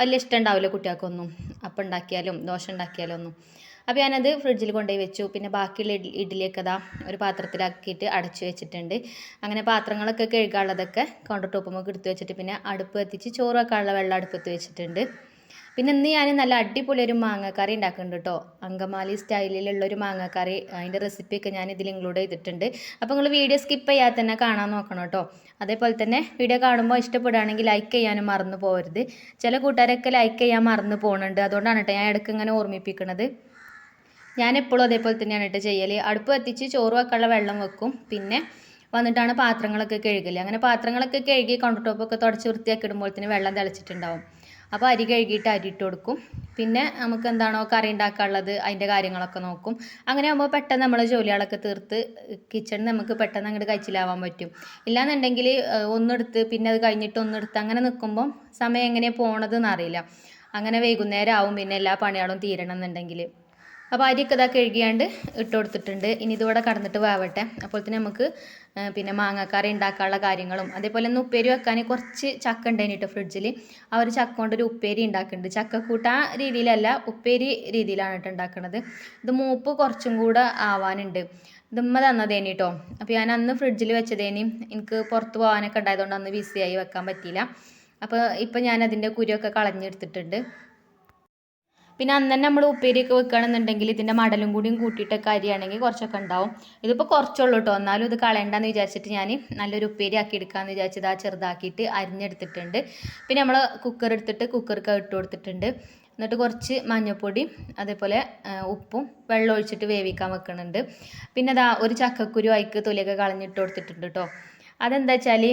വലിയ ഇഷ്ടം ഉണ്ടാവില്ല കുട്ടികൾക്കൊന്നും. അപ്പം ഉണ്ടാക്കിയാലും ദോശ ഉണ്ടാക്കിയാലും ഒന്നും. അപ്പോൾ ഞാനത് ഫ്രിഡ്ജിൽ കൊണ്ടുപോയി വെച്ചു. പിന്നെ ബാക്കിയുള്ള ഇഡ്ഡലി ഇഡ്ഡലിയൊക്കെ അതാ ഒരു പാത്രത്തിലാക്കിയിട്ട് അടച്ചു വെച്ചിട്ടുണ്ട്. അങ്ങനെ പാത്രങ്ങളൊക്കെ കഴുകാനുള്ളതൊക്കെ കൗണ്ടർ ടോപ്പുമൊക്കെ എടുത്ത് വെച്ചിട്ട് പിന്നെ അടുപ്പ് എത്തിച്ച് ചോറ് വെക്കാനുള്ള വെള്ളം അടുപ്പത്ത് വെച്ചിട്ടുണ്ട്. പിന്നെ ഇന്ന് ഞാൻ നല്ല അടിപൊളി ഒരു മാങ്ങക്കറി ഉണ്ടാക്കുന്നുണ്ട് കേട്ടോ അങ്കമാലി സ്റ്റൈലിലുള്ള ഒരു മാങ്ങക്കറി. അതിന്റെ റെസിപ്പിയൊക്കെ ഞാൻ ഇതിൽ ഇൻക്ലൂഡ് ചെയ്തിട്ടുണ്ട്. അപ്പോൾ നിങ്ങൾ വീഡിയോ സ്കിപ്പ് ചെയ്യാതെ തന്നെ കാണാൻ നോക്കണം കേട്ടോ അതേപോലെ തന്നെ വീഡിയോ കാണുമ്പോൾ ഇഷ്ടപ്പെടുകയാണെങ്കിൽ ലൈക്ക് ചെയ്യാനും മറന്നു പോകരുത് ചില കൂട്ടുകാരൊക്കെ ലൈക്ക് ചെയ്യാൻ മറന്നു പോകുന്നുണ്ട്. അതുകൊണ്ടാണ് കേട്ടോ ഞാൻ ഇടയ്ക്ക് ഇങ്ങനെ ഓർമ്മിപ്പിക്കുന്നത്. ഞാൻ എപ്പോഴും അതേപോലെ തന്നെയാണ് കേട്ടോ ചെയ്യൽ അടുപ്പ് കത്തിച്ച് ചോറ് വെക്കാനുള്ള വെള്ളം വെക്കും. പിന്നെ വന്നിട്ടാണ് പാത്രങ്ങളൊക്കെ കഴുകൽ അങ്ങനെ പാത്രങ്ങളൊക്കെ കഴുകി കൗണ്ടർ ടോപ്പൊക്കെ തുടച്ച് വൃത്തിയാക്കി ഇടുമ്പോഴത്തേന് വെള്ളം തിളച്ചിട്ടുണ്ടാവും. അപ്പോൾ അരി കഴുകിയിട്ട് അരി ഇട്ട് കൊടുക്കും. പിന്നെ നമുക്ക് എന്താണോ കറി ഉണ്ടാക്കാനുള്ളത് അതിന്റെ കാര്യങ്ങളൊക്കെ നോക്കും. അങ്ങനെ ആകുമ്പോൾ പെട്ടെന്ന് നമ്മൾ ജോലികളൊക്കെ തീർത്ത് കിച്ചണിൽ നമുക്ക് പെട്ടെന്ന് അങ്ങോട്ട് കഴിച്ചിലാവാൻ പറ്റും. ഇല്ലാന്നുണ്ടെങ്കിൽ ഒന്നെടുത്ത് പിന്നെ അത് കഴിഞ്ഞിട്ട് ഒന്നെടുത്ത് അങ്ങനെ നിൽക്കുമ്പം സമയം എങ്ങനെയാണ് പോണതെന്ന് അറിയില്ല. അങ്ങനെ വൈകുന്നേരം ആവും പിന്നെ എല്ലാ പണികളും തീരണം എന്നുണ്ടെങ്കിൽ. അപ്പോൾ അരിയൊക്കെ ഇതാ കഴുകിയാണ്ട് ഇട്ട് കൊടുത്തിട്ടുണ്ട്. ഇനി ഇതിവിടെ കടന്നിട്ട് വേവട്ടെ. അപ്പോൾ തന്നെ നമുക്ക് പിന്നെ മാങ്ങാക്കറി ഉണ്ടാക്കാനുള്ള കാര്യങ്ങളും അതേപോലെ ഒന്ന് ഉപ്പേരി വെക്കാൻ കുറച്ച് ചക്ക ഉണ്ടായിട്ടോ ഫ്രിഡ്ജിൽ ആ ഒരു ചക്ക കൊണ്ടൊരു ഉപ്പേരി ഉണ്ടാക്കുന്നുണ്ട് ചക്ക രീതിയിലല്ല ഉപ്പേരി രീതിയിലാണ് കേട്ടോ ഉണ്ടാക്കുന്നത് ഇത് മൂപ്പ് കുറച്ചും കൂടെ ആവാനുണ്ട്. ഇതുമ്മ തന്നതേനി കേട്ടോ അപ്പോൾ ഞാൻ അന്ന് ഫ്രിഡ്ജിൽ വെച്ചതേനി. എനിക്ക് പുറത്ത് പോകാനൊക്കെ ഉണ്ടായതുകൊണ്ട് അന്ന് ബിസിയായി വെക്കാൻ പറ്റിയില്ല. അപ്പോൾ ഇപ്പം ഞാൻ അതിന്റെ കുരുവൊക്കെ കളഞ്ഞെടുത്തിട്ടുണ്ട്. പിന്നെ അന്ന് തന്നെ നമ്മൾ ഉപ്പേരിയൊക്കെ വെക്കുകയാണെന്നുണ്ടെങ്കിൽ ഇതിന്റെ മടലും കൂടിയും കൂട്ടിയിട്ടൊക്കെ അരിയാണെങ്കിൽ കുറച്ചൊക്കെ ഉണ്ടാവും. ഇതിപ്പോൾ കുറച്ചുള്ളൂ കേട്ടോ എന്നാലും ഇത് കളയണ്ടെന്ന് വിചാരിച്ചിട്ട് ഞാൻ നല്ലൊരു ഉപ്പേരി ആക്കി എടുക്കാമെന്ന് വിചാരിച്ചത് ആ ചെറുതാക്കിയിട്ട് അരിഞ്ഞെടുത്തിട്ടുണ്ട്. പിന്നെ നമ്മൾ കുക്കർ എടുത്തിട്ട് കുക്കർക്ക് ഇട്ട് കൊടുത്തിട്ടുണ്ട്. എന്നിട്ട് കുറച്ച് മഞ്ഞൾപ്പൊടി അതേപോലെ ഉപ്പും വെള്ളം ഒഴിച്ചിട്ട് വേവിക്കാൻ വെക്കുന്നുണ്ട് പിന്നെ അതാ ഒരു ചക്കക്കുരു അയക്ക് തൊലിയൊക്കെ കളഞ്ഞിട്ട് കൊടുത്തിട്ടുണ്ട് കേട്ടോ അതെന്താ വെച്ചാൽ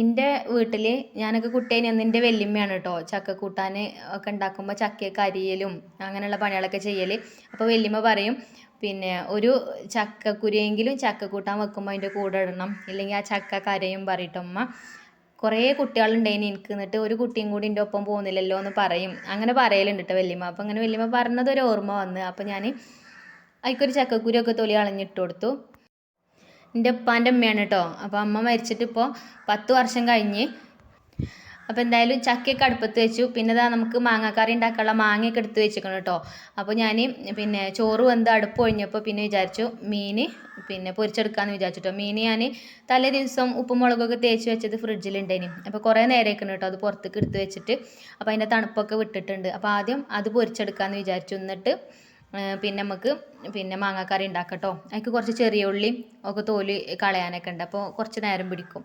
എന്റെ വീട്ടിൽ ഞാനൊക്കെ കുട്ടീനെ ഒന്ന് എന്റെ വെല്ലിമ്മയാണ് കേട്ടോ ചക്ക കൂട്ടാൻ ഒക്കെ ഉണ്ടാക്കുമ്പോൾ ചക്കയൊക്കെ അരിയലും അങ്ങനെയുള്ള പണികളൊക്കെ ചെയ്യൽ അപ്പോൾ വെല്ലിമ്മ പറയും പിന്നെ ഒരു ചക്കക്കുരിയെങ്കിലും ചക്ക കൂട്ടാൻ വെക്കുമ്പോൾ അതിന്റെ കൂടെ ഇടണം. ഇല്ലെങ്കിൽ ആ ചക്ക കരയും പറയട്ടോ അമ്മ കുറേ കുട്ടികളുണ്ടായിന് എനിക്ക്. എന്നിട്ട് ഒരു കുട്ടിയും കൂടി എന്റെ ഒപ്പം പോകുന്നില്ലല്ലോ എന്ന് പറയും. അങ്ങനെ പറയലുണ്ട് കേട്ടോ വല്യമ്മ. അപ്പോൾ അങ്ങനെ വല്യമ്മ പറഞ്ഞത് ഒരു ഓർമ്മ വന്ന്. അപ്പോൾ ഞാൻ അതിക്കൊരു ചക്കക്കുരിയൊക്കെ തൊലി കളഞ്ഞിട്ട് കൊടുത്തു. എന്റെ ഉപ്പാന്റെ അമ്മയാണ് കേട്ടോ അപ്പോൾ അമ്മ മരിച്ചിട്ട് ഇപ്പോൾ പത്ത് വർഷം കഴിഞ്ഞ്. അപ്പോൾ എന്തായാലും ചക്കയൊക്കെ അടുപ്പത്ത് വെച്ചു. പിന്നെ ഇതാ നമുക്ക് മാങ്ങാക്കറി ഉണ്ടാക്കാനുള്ള മാങ്ങയൊക്കെ എടുത്ത് വെച്ചിരിക്കണം കേട്ടോ അപ്പോൾ ഞാൻ പിന്നെ ചോറ് വെന്ത് അടുപ്പ് ഒഴിഞ്ഞപ്പോൾ പിന്നെ വിചാരിച്ചു മീൻ പിന്നെ പൊരിച്ചെടുക്കാമെന്ന് വിചാരിച്ചിട്ടോ മീൻ ഞാൻ തലേ ദിവസം ഉപ്പും മുളകൊക്കെ തേച്ച് വെച്ചത് ഫ്രിഡ്ജിലുണ്ടേനി. അപ്പോൾ കുറേ നേരമേക്കണം കേട്ടോ അത് പുറത്തേക്ക് എടുത്ത് വെച്ചിട്ട്. അപ്പോൾ അതിന്റെ തണുപ്പൊക്കെ വിട്ടിട്ടുണ്ട്. അപ്പോൾ ആദ്യം അത് പൊരിച്ചെടുക്കാമെന്ന് വിചാരിച്ചു. എന്നിട്ട് പിന്നെ നമുക്ക് പിന്നെ മാങ്ങാക്കറി ഉണ്ടാക്കട്ടോ. അതിക്ക് കുറച്ച് ചെറിയ ഉള്ളിയും ഒക്കെ തോൽ കളയാനൊക്കെ ഉണ്ട്. അപ്പോൾ കുറച്ച് നേരം പിടിക്കും.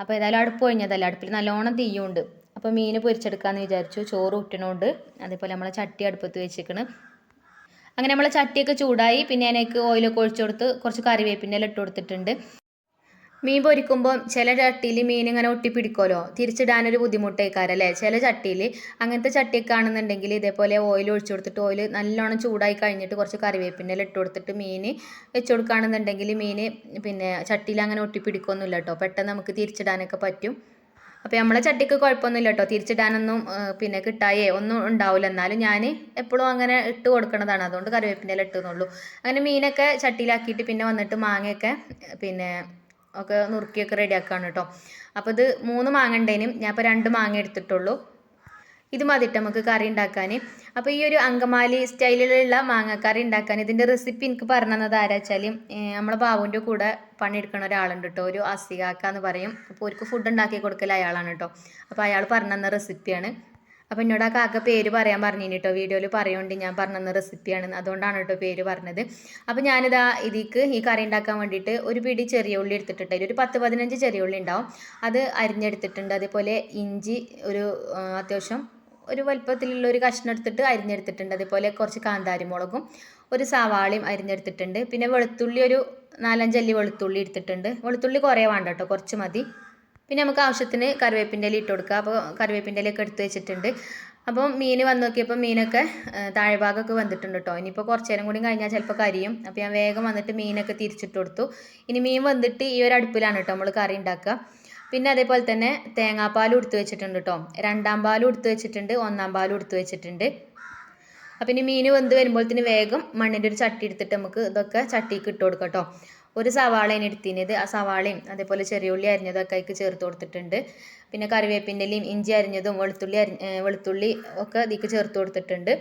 അപ്പോൾ ഏതായാലും അടുപ്പ് കഴിഞ്ഞതല്ല അടുപ്പിൽ നല്ലോണം തീയുണ്ട്. അപ്പോൾ മീൻ പൊരിച്ചെടുക്കാമെന്ന് വിചാരിച്ചു. ചോറ് ഉറ്റണോണ്ട് അതേപോലെ നമ്മളെ ചട്ടി അടുപ്പത്ത് വെച്ചിരിക്കണ് അങ്ങനെ നമ്മളെ ചട്ടിയൊക്കെ ചൂടായി. പിന്നെ അതിനേക്ക് ഓയിലൊക്കെ ഒഴിച്ചു കൊടുത്ത് കുറച്ച് കറിവേപ്പിന്റെ ഇല ഇട്ട് കൊടുത്തിട്ടുണ്ട്. മീൻ പൊരിക്കുമ്പോൾ ചില ചട്ടിയിൽ മീൻ ഇങ്ങനെ ഒട്ടിപ്പിടിക്കുമല്ലോ തിരിച്ചിടാനൊരു ബുദ്ധിമുട്ടേക്കാരം അല്ലേ ചില ചട്ടിയിൽ അങ്ങനത്തെ ചട്ടിയൊക്കെ ആണെന്നുണ്ടെങ്കിൽ ഇതേപോലെ ഓയിൽ ഒഴിച്ചു കൊടുത്തിട്ട് ഓയിൽ നല്ലോണം ചൂടായി കഴിഞ്ഞിട്ട് കുറച്ച് കറിവേപ്പിന്റെ ഇട്ട് കൊടുത്തിട്ട് മീൻ വെച്ച് കൊടുക്കുകയാണെന്നുണ്ടെങ്കിൽ മീൻ പിന്നെ ചട്ടിയിൽ അങ്ങനെ ഒട്ടിപ്പിടിക്കൊന്നുമില്ല കേട്ടോ പെട്ടെന്ന് നമുക്ക് തിരിച്ചിടാനൊക്കെ പറ്റും. അപ്പോൾ നമ്മളെ ചട്ടിക്ക് കുഴപ്പമൊന്നുമില്ല കേട്ടോ തിരിച്ചിടാനൊന്നും പിന്നെ കിട്ടായേ ഒന്നും ഉണ്ടാവില്ല. എന്നാലും ഞാൻ എപ്പോഴും അങ്ങനെ ഇട്ട് കൊടുക്കണതാണ്. അതുകൊണ്ട് കറിവേപ്പിന്റെ ഇല ഇട്ടുന്നുള്ളൂ അങ്ങനെ മീനൊക്കെ ചട്ടിയിലാക്കിയിട്ട് പിന്നെ വന്നിട്ട് മാങ്ങയൊക്കെ പിന്നെ ഒക്കെ നുറുക്കിയൊക്കെ റെഡിയാക്കുകയാണ് കേട്ടോ അപ്പോൾ ഇത് മൂന്ന് മാങ്ങ ഉണ്ടേനും ഞാൻ ഇപ്പോൾ രണ്ട് മാങ്ങ എടുത്തിട്ടുള്ളൂ. ഇത് മതിട്ട് നമുക്ക് കറി ഉണ്ടാക്കാൻ അപ്പോൾ ഈ ഒരു അങ്കമാലി സ്റ്റൈലിലുള്ള മാങ്ങക്കറി ഉണ്ടാക്കാൻ ഇതിന്റെ റെസിപ്പി എനിക്ക് പറഞ്ഞു തന്നത് ആരാ വെച്ചാൽ നമ്മളെ ബാബുവിന്റെ കൂടെ പണിയെടുക്കണ ഒരാളുണ്ട് കേട്ടോ ഒരു അസികാക്ക എന്ന് പറയും. അപ്പോൾ അവർക്ക് ഫുഡ് ഉണ്ടാക്കി കൊടുക്കൽ അയാളാണ് കേട്ടോ അപ്പോൾ അയാൾ പറഞ്ഞു തന്ന റെസിപ്പിയാണ് അപ്പോൾ എന്നോട് ആ കാക്ക പേര് പറയാൻ പറഞ്ഞു കേട്ടോ വീഡിയോയിൽ പറയുകൊണ്ട് ഞാൻ പറഞ്ഞ തന്ന റെസിപ്പിയാണ് അതുകൊണ്ടാണ് കേട്ടോ പേര് പറഞ്ഞത്. അപ്പോൾ ഞാനിതാ ഇതിക്ക് ഈ കറി ഉണ്ടാക്കാൻ വേണ്ടിയിട്ട് ഒരു പിടി ചെറിയ ഉള്ളി എടുത്തിട്ടുണ്ട്. ഒരു പത്ത് പതിനഞ്ച് ചെറിയ ഉള്ളി ഉണ്ടാവും അത് അരിഞ്ഞെടുത്തിട്ടുണ്ട്. അതേപോലെ ഇഞ്ചി ഒരു അത്യാവശ്യം ഒരു വലുപ്പത്തിലുള്ള ഒരു കഷ്ണം എടുത്തിട്ട് അരിഞ്ഞെടുത്തിട്ടുണ്ട്. അതേപോലെ കുറച്ച് കാന്താരി മുളകും ഒരു സവാളയും അരിഞ്ഞെടുത്തിട്ടുണ്ട്. പിന്നെ വെളുത്തുള്ളി ഒരു നാലഞ്ചല്ലി വെളുത്തുള്ളി എടുത്തിട്ടുണ്ട്. വെളുത്തുള്ളി കുറേ വേണ്ട കേട്ടോ കുറച്ച് മതി. പിന്നെ നമുക്ക് ആവശ്യത്തിന് കറിവേപ്പിന്റെ ഇല ഇട്ട് കൊടുക്കുക അപ്പോൾ കറിവേപ്പിന്റെ ഇലയൊക്കെ എടുത്ത് വെച്ചിട്ടുണ്ട്. അപ്പോൾ മീൻ വന്ന് നോക്കിയപ്പോൾ മീനൊക്കെ താഴെ ഭാഗമൊക്കെ വന്നിട്ടുണ്ട് കേട്ടോ. ഇനിയിപ്പോൾ കുറച്ച് നേരം കൂടി കഴിഞ്ഞാൽ ചിലപ്പോൾ കരിയും. അപ്പോൾ ഞാൻ വേഗം വന്നിട്ട് മീനൊക്കെ തിരിച്ചിട്ട് കൊടുത്തു. ഇനി മീൻ വന്നിട്ട് ഈ ഒരു അടുപ്പിലാണ് കേട്ടോ നമ്മൾ കറി ഉണ്ടാക്കുക. പിന്നെ അതേപോലെ തന്നെ തേങ്ങാപ്പാലും എടുത്ത് വെച്ചിട്ടുണ്ട് കേട്ടോ. രണ്ടാം പാലും എടുത്ത് വെച്ചിട്ടുണ്ട്. ഒന്നാം പാലും എടുത്ത് വെച്ചിട്ടുണ്ട്. അപ്പം ഇനി മീൻ വെന്ത് വരുമ്പോഴത്തേന് വേഗം മണ്ണിന്റെ ഒരു ചട്ടി എടുത്തിട്ട് നമുക്ക് ഇതൊക്കെ ചട്ടിക്ക് ഇട്ട് കൊടുക്കാം കേട്ടോ. ഒരു സവാളയാണ് എടുത്തിനത്. ആ സവാളയും അതേപോലെ ചെറിയ ഉള്ളി അരിഞ്ഞതൊക്കെ അതിക്ക് ചേർത്ത് കൊടുത്തിട്ടുണ്ട്. പിന്നെ കറിവേപ്പിന്റെ ഇലയും ഇഞ്ചി അരിഞ്ഞതും വെളുത്തുള്ളി അരി വെളുത്തുള്ളി ഒക്കെ ഇതിക്ക് ചേർത്ത് കൊടുത്തിട്ടുണ്ട്.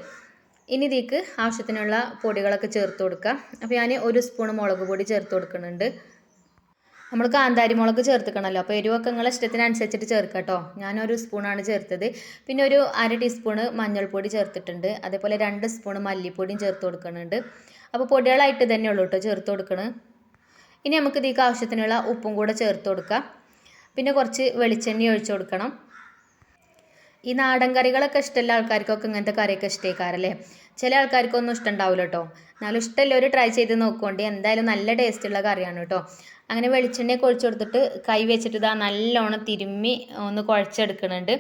ഇനി ഇതിക്ക് ആവശ്യത്തിനുള്ള പൊടികളൊക്കെ ചേർത്ത് കൊടുക്കാം. അപ്പോൾ ഞാൻ ഒരു സ്പൂൺ മുളക് പൊടി ചേർത്ത് കൊടുക്കുന്നുണ്ട്. നമ്മൾ കാന്താരി മുളക് ചേർത്തിക്കണമല്ലോ അപ്പോൾ എരിവൊക്കെ നിങ്ങളെ ഇഷ്ടത്തിനനുസരിച്ചിട്ട് ചേർക്കുക കേട്ടോ ഞാനൊരു സ്പൂണാണ് ചേർത്തത്. പിന്നെ ഒരു അര ടീസ്പൂണ് മഞ്ഞൾപ്പൊടി ചേർത്തിട്ടുണ്ട്. അതേപോലെ രണ്ട് സ്പൂൺ മല്ലിപ്പൊടിയും ചേർത്ത് കൊടുക്കുന്നുണ്ട്. അപ്പോൾ പൊടികളായിട്ട് തന്നെ ഉള്ളൂ കേട്ടോ ചേർത്ത് കൊടുക്കണത് ഇനി നമുക്ക് ഇതിലേക്ക് ആവശ്യത്തിനുള്ള ഉപ്പും കൂടെ ചേർത്ത് കൊടുക്കാം. പിന്നെ കുറച്ച് വെളിച്ചെണ്ണ ഒഴിച്ചു കൊടുക്കണം. ഈ നാടൻ കറികളൊക്കെ ഇഷ്ടമുള്ള ആൾക്കാർക്കൊക്കെ ഇങ്ങനത്തെ കറിയൊക്കെ ഇഷ്ടേക്കാരല്ലേ? ചില ആൾക്കാർക്കൊന്നും ഇഷ്ടമുണ്ടാവില്ല കേട്ടോ എന്നാലും ഒരു ട്രൈ ചെയ്ത് നോക്കുകൊണ്ട് എന്തായാലും നല്ല ടേസ്റ്റുള്ള കറിയാണ് കേട്ടോ അങ്ങനെ വെളിച്ചെണ്ണ കുഴച്ച് കൊടുത്തിട്ട് കൈ വെച്ചിട്ട് ഇതാ നല്ലോണം തിരുമ്മി ഒന്ന് കുഴച്ചെടുക്കുന്നുണ്ട്.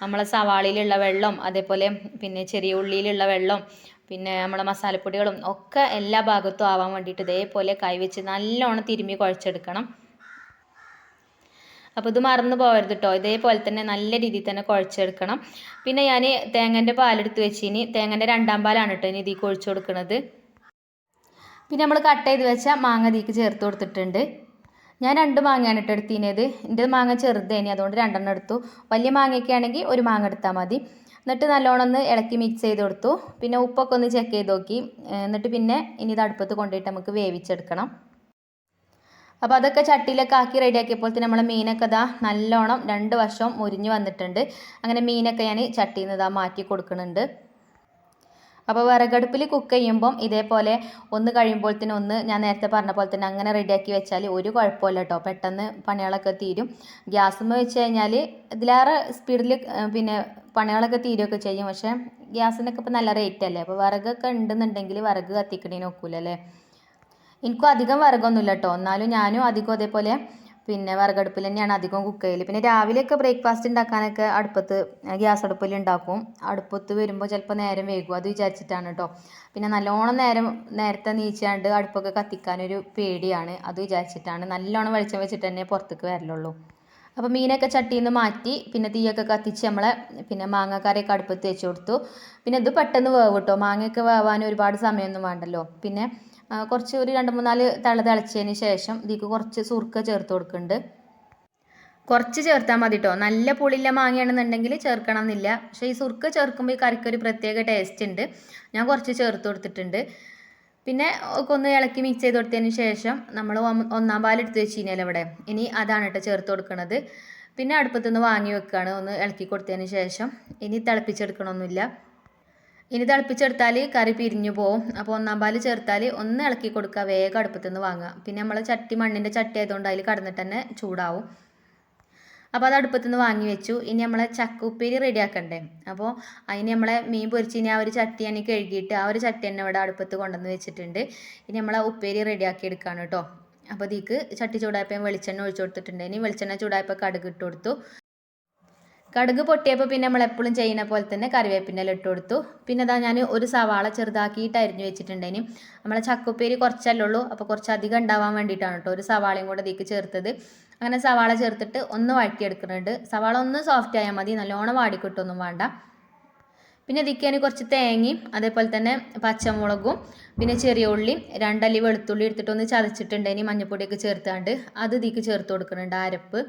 നമ്മളെ സവാളയിലുള്ള വെള്ളം അതേപോലെ പിന്നെ ചെറിയ ഉള്ളിയിലുള്ള വെള്ളം പിന്നെ നമ്മളെ മസാലപ്പൊടികളും ഒക്കെ എല്ലാ ഭാഗത്തും ആവാൻ വേണ്ടിയിട്ട് ഇതേപോലെ കൈ വെച്ച് നല്ലോണം തിരുമ്മി കുഴച്ചെടുക്കണം. അപ്പോൾ ഇത് മറന്നു പോകരുത് കേട്ടോ ഇതേപോലെ തന്നെ നല്ല രീതിയിൽ തന്നെ കുഴച്ചെടുക്കണം. പിന്നെ ഞാൻ തേങ്ങന്റെ പാലെടുത്ത് വെച്ചിനി. തേങ്ങന്റെ രണ്ടാം പാലാണ് കേട്ടോ ഇനി ഇതിൽ ഒഴിച്ചു കൊടുക്കുന്നത് പിന്നെ നമ്മൾ കട്ട് ചെയ്ത് വെച്ച മാങ്ങ ഇതിക്ക് ചേർത്ത് കൊടുത്തിട്ടുണ്ട്. ഞാൻ രണ്ട് മാങ്ങയാണ് ഇട്ട് എടുത്തിനത്. എന്റെ മാങ്ങ ചെറുതേനി അതുകൊണ്ട് രണ്ടെണ്ണം എടുത്തു. വലിയ മാങ്ങയൊക്കെ ആണെങ്കിൽ ഒരു മാങ്ങ എടുത്താൽ മതി. എന്നിട്ട് നല്ലോണം ഒന്ന് ഇളക്കി മിക്സ് ചെയ്ത് കൊടുത്തു. പിന്നെ ഉപ്പൊക്കെ ഒന്ന് ചെക്ക് ചെയ്ത് നോക്കി. എന്നിട്ട് പിന്നെ ഇനി ഇത് അടുപ്പത്ത് കൊണ്ടുപോയിട്ട് നമുക്ക് വേവിച്ചെടുക്കണം. അപ്പോൾ അതൊക്കെ ചട്ടിയിലൊക്കെ ആക്കി റെഡിയാക്കിയപ്പോൾ തന്നെ നമ്മളെ മീനൊക്കെ ഇതാ നല്ലോണം രണ്ട് വശവും മുരിഞ്ഞ് വന്നിട്ടുണ്ട്. അങ്ങനെ മീനൊക്കെ ഞാൻ ചട്ടിയിൽ നിന്ന് ഇതാ മാറ്റി കൊടുക്കുന്നുണ്ട്. അപ്പോൾ വിറകടുപ്പിൽ കുക്ക് ചെയ്യുമ്പം ഇതേപോലെ ഒന്ന് കഴിയുമ്പോൾ തന്നെ ഒന്ന് ഞാൻ നേരത്തെ പറഞ്ഞ പോലെ തന്നെ അങ്ങനെ റെഡിയാക്കി വെച്ചാൽ ഒരു കുഴപ്പമില്ല കേട്ടോ പെട്ടെന്ന് പണികളൊക്കെ തീരും. ഗ്യാസുമ്മ വെച്ച് കഴിഞ്ഞാൽ ഇതിലേറെ സ്പീഡിൽ പിന്നെ പണികളൊക്കെ തീരുകയൊക്കെ ചെയ്യും. പക്ഷേ ഗ്യാസിനൊക്കെ ഇപ്പോൾ നല്ല റേറ്റ് അല്ലേ? അപ്പോൾ വിറകൊക്കെ ഉണ്ടെന്നുണ്ടെങ്കിൽ വിറക് കത്തിക്കണേന് നോക്കൂലല്ലേ എനിക്കും അധികം വിറകൊന്നുമില്ല കേട്ടോ എന്നാലും ഞാനും അധികം അതേപോലെ പിന്നെ വിറകടുപ്പിൽ തന്നെയാണ് അധികം കുക്ക് ചെയ്യൽ പിന്നെ രാവിലെയൊക്കെ ബ്രേക്ക്ഫാസ്റ്റ് ഉണ്ടാക്കാനൊക്കെ അടുപ്പത്ത് ഗ്യാസ് അടുപ്പിൽ ഉണ്ടാക്കും. അടുപ്പത്ത് വരുമ്പോൾ ചിലപ്പോൾ നേരം വൈകും. അത് വിചാരിച്ചിട്ടാണ് കേട്ടോ പിന്നെ നല്ലോണം നേരം നേരത്തെ നീച്ചാണ്ട് അടുപ്പൊക്കെ കത്തിക്കാനൊരു പേടിയാണ്. അത് വിചാരിച്ചിട്ടാണ്. നല്ലോണം വെളിച്ചം വെച്ചിട്ട് തന്നെ പുറത്തേക്ക് വരലുള്ളൂ. അപ്പോൾ മീനൊക്കെ ചട്ടിയിൽ നിന്ന് മാറ്റി പിന്നെ തീയൊക്കെ കത്തിച്ച് നമ്മളെ പിന്നെ മാങ്ങാക്കറിയൊക്കെ അടുപ്പത്ത് വെച്ച് കൊടുത്തു. പിന്നെ ഇത് പെട്ടെന്ന് വേവ് കേട്ടോ മാങ്ങയൊക്കെ വേവാൻ ഒരുപാട് സമയമൊന്നും വേണ്ടല്ലോ. പിന്നെ കുറച്ച് ഒരു രണ്ട് മൂന്നാൽ തള തിളച്ചതിന് ശേഷം ഇതിക്ക് കുറച്ച് സുർക്ക ചേർത്ത് കൊടുക്കുന്നുണ്ട്. കുറച്ച് ചേർത്താൽ മതി കേട്ടോ നല്ല പുളിയിലെ മാങ്ങയാണെന്നുണ്ടെങ്കിൽ ചേർക്കണം എന്നില്ല പക്ഷേ ഈ സുർക്ക ചേർക്കുമ്പോൾ ഈ കറിക്ക് ഒരു പ്രത്യേക ടേസ്റ്റ് ഉണ്ട്. ഞാൻ കുറച്ച് ചേർത്ത് കൊടുത്തിട്ടുണ്ട്. പിന്നെ ഒന്ന് ഇളക്കി മിക്സ് ചെയ്ത് കൊടുത്തതിന് ശേഷം നമ്മൾ ഒന്നാം പാലെടുത്ത് കഴിഞ്ഞാൽ ഇവിടെ. ഇനി അതാണ് കേട്ടോ ചേർത്ത് കൊടുക്കുന്നത് പിന്നെ അടുപ്പത്തുനിന്ന് വാങ്ങി വെക്കുകയാണ് ഒന്ന് ഇളക്കി കൊടുത്തതിന് ശേഷം. ഇനി തിളപ്പിച്ചെടുക്കണമൊന്നുമില്ല. ഇനി തിളപ്പിച്ചെടുത്താൽ കറി പിരിഞ്ഞു പോവും. അപ്പോൾ ഒന്നാം പാൽ ചേർത്താൽ ഒന്ന് ഇളക്കി കൊടുക്കുക. വേഗം അടുപ്പത്തുനിന്ന് വാങ്ങുക. പിന്നെ നമ്മൾ ചട്ടി മണ്ണിന്റെ ചട്ടി ആയതുകൊണ്ട് അതിൽ കടന്നിട്ട് തന്നെ ചൂടാവും. അപ്പോൾ അത് അടുപ്പത്തുനിന്ന് വാങ്ങി വെച്ചു. ഇനി നമ്മളെ ചക്ക ഉപ്പേരി റെഡിയാക്കണ്ടേ അപ്പോൾ അതിന് നമ്മളെ മീൻ പൊരിച്ച് ഇനി ആ ഒരു ചട്ടി ഞാൻ കഴുകിയിട്ട് ആ ഒരു ചട്ടി തന്നെ ഇവിടെ അടുപ്പത്ത് കൊണ്ടുവന്ന് വെച്ചിട്ടുണ്ട്. ഇനി നമ്മളെ ഉപ്പേരി റെഡിയാക്കി എടുക്കുകയാണ് കേട്ടോ അപ്പോൾ ഇതിക്ക് ചട്ടി ചൂടായപ്പോൾ വെളിച്ചെണ്ണ ഒഴിച്ചു കൊടുത്തിട്ടുണ്ട്. ഇനി വെളിച്ചെണ്ണ ചൂടായപ്പോൾ കടുക് ഇട്ട് കൊടുത്തു. കടുക് പൊട്ടിയപ്പോൾ പിന്നെ നമ്മൾ എപ്പോഴും ചെയ്യുന്ന പോലെ തന്നെ കറിവേപ്പിന്റെ ഇട്ട് കൊടുത്തു. പിന്നെ അതാ ഞാൻ ഒരു സവാള ചെറുതാക്കിയിട്ട് അരിഞ്ഞു വെച്ചിട്ടുണ്ടേനും നമ്മളെ ചക്കുപ്പേരി കുറച്ചല്ലേ ഉള്ളൂ. അപ്പോൾ കുറച്ച് അധികം ഉണ്ടാവാൻ വേണ്ടിയിട്ടാണ് കേട്ടോ ഒരു സവാളയും കൂടെ ഇതിക്ക് ചേർത്തത്. അങ്ങനെ സവാള ചേർത്തിട്ട് ഒന്ന് വഴറ്റിയെടുക്കുന്നുണ്ട്. സവാള ഒന്ന് സോഫ്റ്റ് ആയാൽ മതി. നല്ലോണം വാടിക്കിട്ടൊന്നും വേണ്ട. പിന്നെ ഇതിക്കാൻ കുറച്ച് തേങ്ങയും അതേപോലെ തന്നെ പച്ചമുളകും പിന്നെ ചെറിയ ഉള്ളി രണ്ടല്ലി വെളുത്തുള്ളി എടുത്തിട്ട് ഒന്ന് ചതച്ചിട്ടുണ്ടെങ്കിൽ മഞ്ഞപ്പൊടിയൊക്കെ ചേർത്താണ്ട്. അത് ഇതിക്ക് ചേർത്ത് കൊടുക്കുന്നുണ്ട് അരപ്പ്.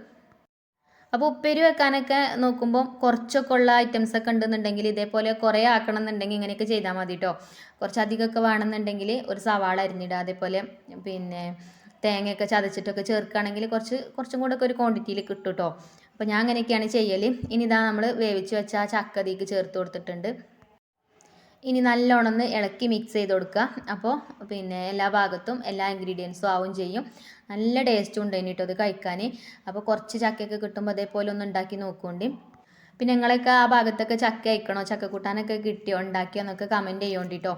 അപ്പോൾ ഉപ്പേരി വെക്കാനൊക്കെ നോക്കുമ്പോൾ കുറച്ചൊക്കെ ഉള്ള ഐറ്റംസ് ഒക്കെ ഉണ്ടെന്നുണ്ടെങ്കിൽ ഇതേപോലെ കുറേ ആക്കണം എന്നുണ്ടെങ്കിൽ ഇങ്ങനെയൊക്കെ ചെയ്താൽ മതി കേട്ടോ കുറച്ച് അധികമൊക്കെ വേണമെന്നുണ്ടെങ്കിൽ ഒരു സവാള അരിഞ്ഞിടുക അതേപോലെ പിന്നെ തേങ്ങയൊക്കെ ചതച്ചിട്ടൊക്കെ ചേർക്കുകയാണെങ്കിൽ കുറച്ച് കുറച്ചും കൂടെ ഒക്കെ ഒരു ക്വാണ്ടിറ്റിയിൽ കിട്ടും കേട്ടോ അപ്പോൾ ഞാൻ അങ്ങനെയൊക്കെയാണ് ചെയ്യൽ ഇനി ഇതാ നമ്മൾ വേവിച്ച് വെച്ച ആ ചക്കതിക്ക് ചേർത്ത് കൊടുത്തിട്ടുണ്ട്. ഇനി നല്ലോണം ഒന്ന് ഇളക്കി മിക്സ് ചെയ്ത് കൊടുക്കുക. അപ്പോൾ പിന്നെ എല്ലാ ഭാഗത്തും എല്ലാ ഇൻഗ്രീഡിയൻസും ആവും ചെയ്യും. നല്ല ടേസ്റ്റും ഉണ്ട് കേട്ടോ അത് കഴിക്കാൻ അപ്പോൾ കുറച്ച് ചക്കയൊക്കെ കിട്ടുമ്പോൾ അതേപോലെ ഒന്ന് ഉണ്ടാക്കി നോക്കുകൊണ്ട് പിന്നെ നിങ്ങളൊക്കെ ആ ഭാഗത്തൊക്കെ ചക്ക അയക്കണോ ചക്ക കൂട്ടാനൊക്കെ കിട്ടിയോ? ഉണ്ടാക്കിയോ? എന്നൊക്കെ കമന്റ് ചെയ്യോണ്ടിട്ടോ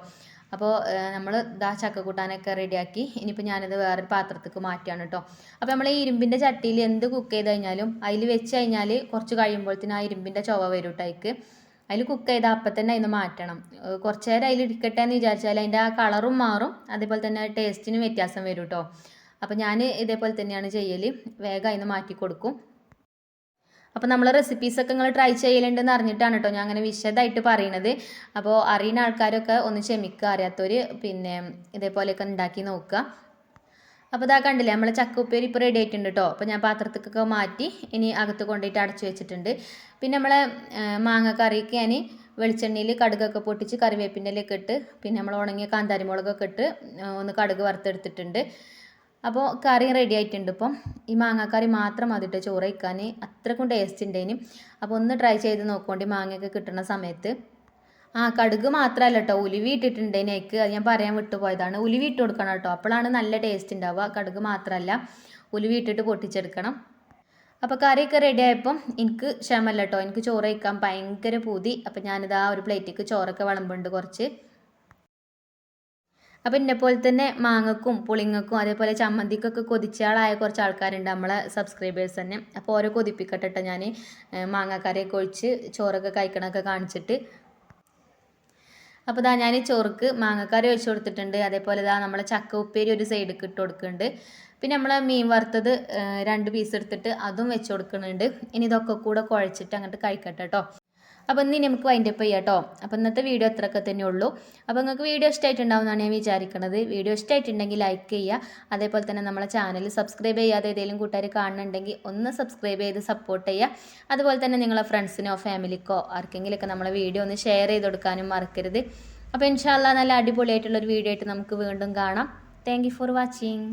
അപ്പോൾ നമ്മൾ ഇതാ ചക്ക കൂട്ടാനൊക്കെ റെഡിയാക്കി ഇനിയിപ്പോൾ ഞാനത് വേറൊരു പാത്രത്തേക്ക് മാറ്റിയാണ് കേട്ടോ അപ്പോൾ നമ്മൾ ഈ ഇരുമ്പിന്റെ ചട്ടിയിൽ എന്ത് കുക്ക് ചെയ്ത് കഴിഞ്ഞാലും അതിൽ വെച്ച് കഴിഞ്ഞാൽ കുറച്ച് കഴിയുമ്പോഴത്തേനും ആ ഇരുമ്പിന്റെ ചുവ വരും കേട്ടോ അതിൽ കുക്ക് ചെയ്ത അപ്പം തന്നെ അതിന് മാറ്റണം. കുറച്ച് നേരം അതിൽ ഇരിക്കട്ടെ എന്ന് വിചാരിച്ചാൽ അതിന്റെ ആ കളറും മാറും. അതേപോലെ തന്നെ ടേസ്റ്റിനും വ്യത്യാസം വരും കേട്ടോ അപ്പോൾ ഞാൻ ഇതേപോലെ തന്നെയാണ് ചെയ്യൽ വേഗം അതിന് മാറ്റി കൊടുക്കും. അപ്പോൾ നമ്മൾ റെസിപ്പീസൊക്കെ നിങ്ങൾ ട്രൈ ചെയ്യലുണ്ടെന്ന് അറിഞ്ഞിട്ടാണ് കേട്ടോ ഞാൻ അങ്ങനെ വിശദമായിട്ട് പറയണത്. അപ്പോൾ അറിയുന്ന ആൾക്കാരൊക്കെ ഒന്ന് ക്ഷമിക്കുക അറിയാത്തവർ പിന്നെ ഇതേപോലെയൊക്കെ ഉണ്ടാക്കി നോക്കുക അപ്പോൾ ഇതാ കണ്ടില്ലേ നമ്മളെ ചക്കുപ്പേരി ഇപ്പോൾ റെഡി ആയിട്ടുണ്ട് കേട്ടോ അപ്പോൾ ഞാൻ പാത്രത്തേക്കൊക്കെ മാറ്റി ഇനി അകത്ത് കൊണ്ടുപോയിട്ട് അടച്ചു വെച്ചിട്ടുണ്ട്. പിന്നെ നമ്മളെ മാങ്ങ കറിയൊക്കെ ഞാൻ വെളിച്ചെണ്ണയിൽ കടുകൊക്കെ പൊട്ടിച്ച് കറിവേപ്പിന്റെ ഇലയൊക്കെ ഇട്ട് പിന്നെ നമ്മൾ ഉണങ്ങിയ കാന്താരി മുളകൊക്കെ ഇട്ട് ഒന്ന് കടുക് വറുത്തെടുത്തിട്ടുണ്ട്. അപ്പോൾ കറി റെഡി ആയിട്ടുണ്ട് ഇപ്പം. ഈ മാങ്ങാക്കറി മാത്രം മതിട്ട് ചോറ് വയ്ക്കാൻ അത്രക്കും ടേസ്റ്റ് ഉണ്ടേനും അപ്പോൾ ഒന്ന് ട്രൈ ചെയ്ത് നോക്കുകൊണ്ട് മാങ്ങയൊക്കെ കിട്ടുന്ന സമയത്ത്. ആ കടുക് മാത്രമല്ല കേട്ടോ ഉലുവി ഇട്ടിട്ടുണ്ടേനേക്ക് അത് ഞാൻ പറയാൻ വിട്ടുപോയതാണ്. ഉലുവി ഇട്ട് കൊടുക്കണം കേട്ടോ. അപ്പോഴാണ് നല്ല ടേസ്റ്റ് ഉണ്ടാവുക കടുക് മാത്രമല്ല ഉലുവി ഇട്ടിട്ട് പൊട്ടിച്ചെടുക്കണം. അപ്പോൾ കറിയൊക്കെ റെഡി ആയപ്പം എനിക്ക് ക്ഷമല്ല കേട്ടോ എനിക്ക് ചോറ് വയ്ക്കാൻ ഭയങ്കര പൂതി. അപ്പോൾ ഞാനിതാ ഒരു പ്ലേറ്റിക്ക് ചോറൊക്കെ വിളമ്പുണ്ട് കുറച്ച്. അപ്പോൾ എന്നെ പോലെ തന്നെ മാങ്ങക്കും പുളിങ്ങക്കും അതേപോലെ ചമ്മന്തിക്കൊക്കെ കൊതിച്ചാളായ കുറച്ച് ആൾക്കാരുണ്ട് നമ്മളെ സബ്സ്ക്രൈബേഴ്സ് തന്നെ. അപ്പോൾ ഓരോ കൊതിപ്പിക്കട്ടെ ഞാൻ മാങ്ങാക്കറിയൊക്കെ ഒഴിച്ച് ചോറൊക്കെ കഴിക്കണമൊക്കെ കാണിച്ചിട്ട്. അപ്പോൾ ഇതാ ഞാൻ ഈ ചോറുക്ക് മാങ്ങക്കറി ഒഴിച്ച് കൊടുത്തിട്ടുണ്ട്. അതേപോലെ ഇതാ നമ്മളെ ചക്ക ഉപ്പേരി ഒരു സൈഡിലേക്ക് ഇട്ട് കൊടുക്കുന്നുണ്ട്. പിന്നെ നമ്മൾ മീൻ വറുത്തത് രണ്ട് പീസ് എടുത്തിട്ട് അതും വെച്ച് കൊടുക്കുന്നുണ്ട്. ഇനി ഇതൊക്കെ കൂടെ കുഴച്ചിട്ട് അങ്ങോട്ട് കഴിക്കട്ടെ കേട്ടോ അപ്പോൾ ഇനി നമുക്ക് വൈൻഡപ്പ് ചെയ്യാം കേട്ടോ അപ്പോൾ ഇന്നത്തെ വീഡിയോ അത്രയൊക്കെ തന്നെ ഉള്ളൂ. അപ്പോൾ നിങ്ങൾക്ക് വീഡിയോ ഇഷ്ടമായിട്ടുണ്ടാവുമെന്നാണ് ഞാൻ വിചാരിക്കുന്നത് വീഡിയോ ഇഷ്ടമായിട്ടുണ്ടെങ്കിൽ ലൈക്ക് ചെയ്യുക. അതേപോലെ തന്നെ നമ്മളെ ചാനൽ സബ്സ്ക്രൈബ് ചെയ്യാതെ ഏതെങ്കിലും കൂട്ടുകാർ കാണുന്നുണ്ടെങ്കിൽ ഒന്ന് സബ്സ്ക്രൈബ് ചെയ്ത് സപ്പോർട്ട് ചെയ്യുക. അതുപോലെ തന്നെ നിങ്ങളെ ഫ്രണ്ട്സിനോ ഫാമിലിക്കോ ആർക്കെങ്കിലുമൊക്കെ നമ്മളെ വീഡിയോ ഒന്ന് ഷെയർ ചെയ്ത് കൊടുക്കാനും മറക്കരുത്. അപ്പോൾ ഇൻഷാല്ല നല്ല അടിപൊളിയായിട്ടുള്ളൊരു വീഡിയോ ആയിട്ട് നമുക്ക് വീണ്ടും കാണാം. Thank for watching